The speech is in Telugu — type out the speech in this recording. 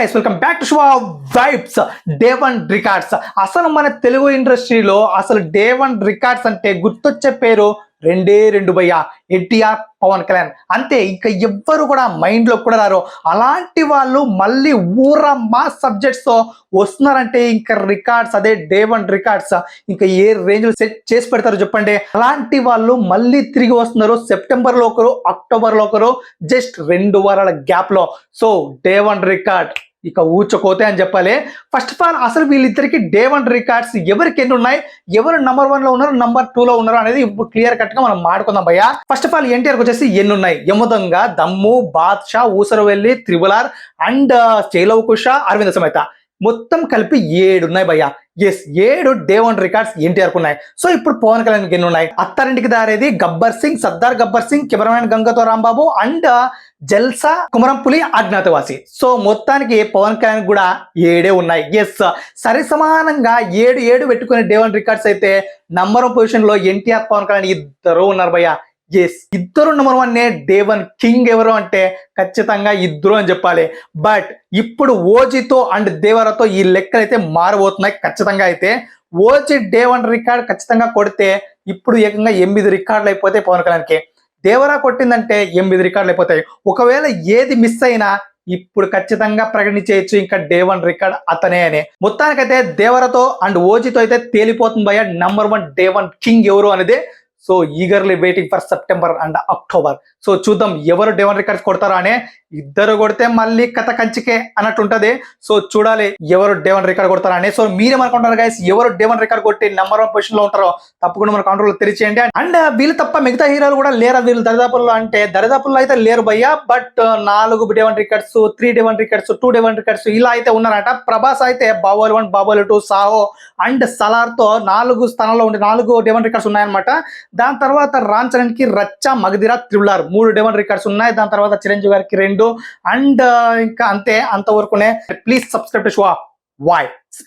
Guys welcome back to show vibes day one records అసలు మన తెలుగు ఇండస్ట్రీలో అసలు డే వన్ రికార్డ్స్ అంటే గుర్తొచ్చే పేరు రెండే రెండు భయ్య ఎన్టీఆర్ పవన్ కళ్యాణ్. అంతే ఇంకా ఎవ్వరు కూడా మైండ్లో కూడా రారు. అలాంటి వాళ్ళు మళ్ళీ ఊర మా సబ్జెక్ట్స్తో వస్తున్నారంటే ఇంకా రికార్డ్స్ అదే డే వన్ రికార్డ్స్ ఇంకా ఏ రేంజ్లో సెట్ చేసి పెడతారు చెప్పండి. అలాంటి వాళ్ళు మళ్ళీ తిరిగి వస్తున్నారు సెప్టెంబర్లో ఒకరు అక్టోబర్లో ఒకరు జస్ట్ రెండు వారాల గ్యాప్లో సో డే వన్ రికార్డ్ ఇక ఊచకోతే అని చెప్పాలి. ఫస్ట్ ఆఫ్ ఆల్ అసలు వీళ్ళిద్దరికి డే వన్ రికార్డ్స్ ఎవరికి ఎన్ని ఉన్నాయి? ఎవరు నంబర్ వన్లో ఉన్నారు నంబర్ టూ లో ఉన్నారు అనేది ఇప్పుడు క్లియర్ కట్గా మనం మాడుకుందాం భయ్య. ఫస్ట్ ఆఫ్ ఆల్ ఎన్టీఆర్ వచ్చేసి ఎన్ని ఉన్నాయి? యమదంగా దమ్ము బాద్షా ఊసరవెల్లి త్రిబులార్ అండ్ చైలవకుష uh, అరవింద సమేత. మొత్తం కలిపి ఏడు ఉన్నాయి భయ్య. ఎస్ ఏడు డే వన్ రికార్డ్స్ ఎన్టీఆర్ ఉన్నాయి. సో ఇప్పుడు పవన్ కళ్యాణ్ ఎన్ని ఉన్నాయి? అత్తారింటికి దారేది గబ్బర్ సింగ్ సర్దార్ గబ్బర్ సింగ్ కెమెరామెన్ గంగతో రాంబాబు అండ్ జల్సా కుమరంపులి అజ్ఞాతవాసి సో మొత్తానికి పవన్ కళ్యాణ్ కూడా ఏడే ఉన్నాయి. ఎస్ సరి సమానంగా ఏడు ఏడు పెట్టుకునే డే వన్ రికార్డ్స్ అయితే నంబర్ వన్ పొజిషన్లో ఎన్టీఆర్ పవన్ కళ్యాణ్ ఇద్దరు ఉన్నారు భయ్య. ఎస్ ఇద్దరు నెంబర్ వన్ నే డేవన్ కింగ్ ఎవరు అంటే ఖచ్చితంగా ఇద్దరు అని చెప్పాలి. బట్ ఇప్పుడు ఓజితో అండ్ దేవరతో ఈ లెక్కలు అయితే మారబోతున్నాయి ఖచ్చితంగా అయితే. ఓజీ డే వన్ రికార్డ్ ఖచ్చితంగా కొడితే ఇప్పుడు ఏకంగా ఎనిమిది రికార్డులు అయిపోతే పవన్ కళ్యాణ్కి. దేవరా కొట్టిందంటే ఎనిమిది రికార్డులు అయిపోతాయి ఒకవేళ ఏది మిస్ అయినా ఇప్పుడు ఖచ్చితంగా ప్రకటించేయచ్చు. ఇంకా డే వన్ రికార్డ్ అతనే అని. మొత్తానికైతే దేవరతో అండ్ ఓజీతో అయితే తేలిపోతుంది భయ number one day one king ఎవరు అనేది so eagerly waiting for September and October so చూద్దాం ఎవరు డే వన్ రికార్డ్స్ కొడతారా అనే ఇద్దరు కొడితే మళ్ళీ కథ కంచికే అన్నట్టుంటది సో చూడాలి ఎవరు డెవన్ రికార్డ్ కొడతారా అనే. సో మీరేమనుకుంటారు గైస్ ఎవరు డే వన్ రికార్డ్ కొట్టి నెంబర్ వన్ పొజిషన్లో ఉంటారో తప్పకుండా మన కౌంటర్లో తెలియచేయండి. అండ్ uh, వీళ్ళు తప్ప మిగతా హీరోలు కూడా లేరా వీళ్ళు దరిదాపుల్లో? అంటే దరిదాపుల్లో అయితే లేరు భయ్య. బట్ uh, నాలుగు day one records three day one records two day one records ఇలా అయితే ఉన్నారట. ప్రభాస్ అయితే Baahubali one Baahubali two Saaho and సలార్తో నాలుగు స్థానాల్లో ఉండే నాలుగు డే వన్ రికార్డ్స్ ఉన్నాయన్నమాట. దాని తర్వాత రామ్ చరణ్కి రచ్చ మగధిరా త్రిబులార్ మూడు డెవన్ రికార్డ్స్ ఉన్నాయి. దాని తర్వాత చిరంజీవి గారికి రెండు. అండ్ ఇంకా అంతే అంతవరకునే please subscribe to show vibe